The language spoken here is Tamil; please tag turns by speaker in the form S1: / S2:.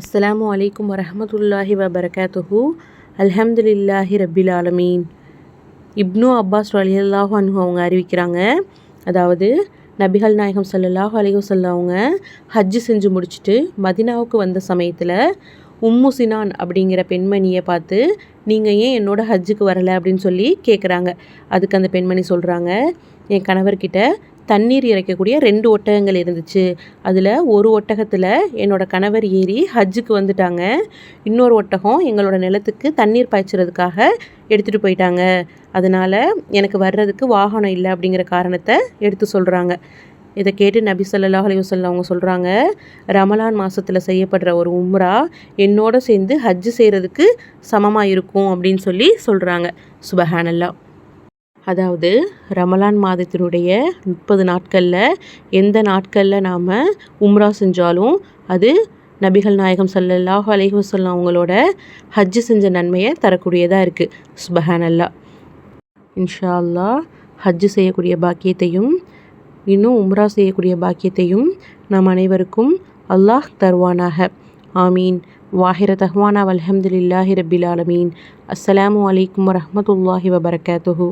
S1: அஸ்ஸலாமு அலைக்கும் வரஹமத்துல்லாஹி வபரகாத்துஹு. அல்ஹம்துலில்லாஹி ரபில் ஆலமீன். இப்னு அப்பாஸ் அலியல்லாஹு அன்ஹு அவங்க அறிவிக்கிறாங்க. அதாவது நபிகள் நாயகம் ஸல்லல்லாஹு அலைஹி அவங்க ஹஜ்ஜு செஞ்சு முடிச்சுட்டு மதினாவுக்கு வந்த சமயத்தில் உம்மு சினான் அப்படிங்கிற பெண்மணியை பார்த்து நீங்கள் ஏன் என்னோட ஹஜ்ஜுக்கு வரலை? அப்படின்னு சொல்லி கேட்குறாங்க அதுக்கு அந்த பெண்மணி சொல்கிறாங்க என் கணவர்கிட்ட தண்ணீர் இறைக்கக்கூடிய ரெண்டு ஒட்டகங்கள் இருந்துச்சு. அதில் ஒரு ஒட்டகத்தில் என்னோட கணவர் ஏறி ஹஜ்ஜுக்கு வந்துட்டாங்க. இன்னொரு ஒட்டகம் எங்களோட நிலத்துக்கு தண்ணீர் பாய்ச்சறதுக்காக எடுத்துகிட்டு போயிட்டாங்க. அதனால் எனக்கு வர்றதுக்கு வாகனம் இல்லை அப்படிங்கிற காரணத்தை எடுத்து சொல்கிறாங்க இதை கேட்டு நபி ஸல்லல்லாஹு அலைஹி அவங்க சொல்கிறாங்க ரமலான் மாதத்தில் செய்யப்படுற ஒரு உம்ரா என்னோட சேர்ந்து ஹஜ்ஜு செய்கிறதுக்கு சமமாக இருக்கும் அப்படின்னு சொல்லி சொல்கிறாங்க சுபஹானல்லா. அதாவது ரமலான் மாதத்தினுடைய முப்பது நாட்களில் எந்த நாட்களில் நாம் உம்ரா செஞ்சாலும் அது நபிகள் நாயகம் ஸல்லல்லாஹு அலைஹி வஸல்லம் அவங்களோட ஹஜ்ஜு செஞ்ச நன்மையை தரக்கூடியதாக இருக்குது சுபஹானல்லா. இன்ஷா அல்லாஹ் ஹஜ்ஜு செய்யக்கூடிய பாக்கியத்தையும் இன்னும் உம்ரா செய்யக்கூடிய பாக்கியத்தையும் நம் அனைவருக்கும் அல்லாஹ் தருவானாக. ஆமீன். வாஹிர தஹ்வானா வல்ஹம்துலில்லாஹி ரப்பில் ஆலமீன். அஸ்ஸலாமு அலைக்கும் வரஹ்மத்துல்லாஹி வபரகாத்துஹு.